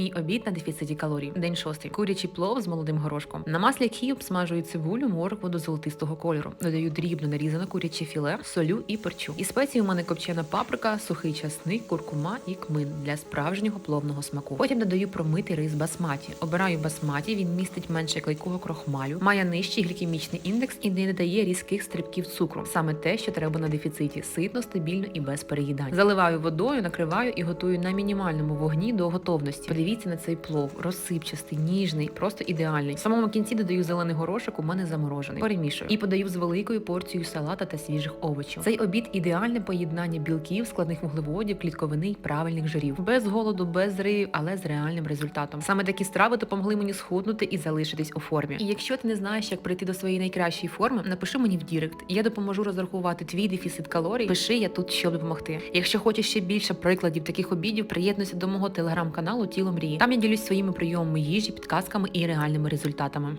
Мій обід на дефіциті калорій. День шостий. Курячий плов з молодим горошком. На маслі які обсмажую цибулю, моркву до золотистого кольору. Додаю дрібно нарізане куряче філе, солю і перчу. І спеції у мене копчена паприка, сухий часник, куркума і кмин для справжнього пловного смаку. Потім додаю промитий рис басматі. Обираю басматі, він містить менше клейкого крохмалю, має нижчий глікемічний індекс і не додає різких стрибків цукру. Саме те, що треба на дефіциті, ситно, стабільно і без переїдань. Заливаю водою, накриваю і готую на мінімальному вогні до готовності. Подивіться на цей плов, розсипчастий, ніжний, просто ідеальний. В самому кінці додаю зелений горошок, у мене заморожений. Перемішую і подаю з великою порцією салата та свіжих овочів. Цей обід ідеальне поєднання білків, складних вуглеводів, клітковини й правильних жирів. Без голоду, без зривів, але з реальним результатом. Саме такі страви допомогли мені схуднути і залишитись у формі. І якщо ти не знаєш, як прийти до своєї найкращої форми, напиши мені в Дірект. Я допоможу розрахувати твій дефіцит калорій. Пиши, я тут щоб допомогти. Якщо хочеш ще більше прикладів таких обідів, приєднуйся до мого телеграм-каналу Тіло мрії. Там я ділюсь своїми прийомами їжі, підказками і реальними результатами.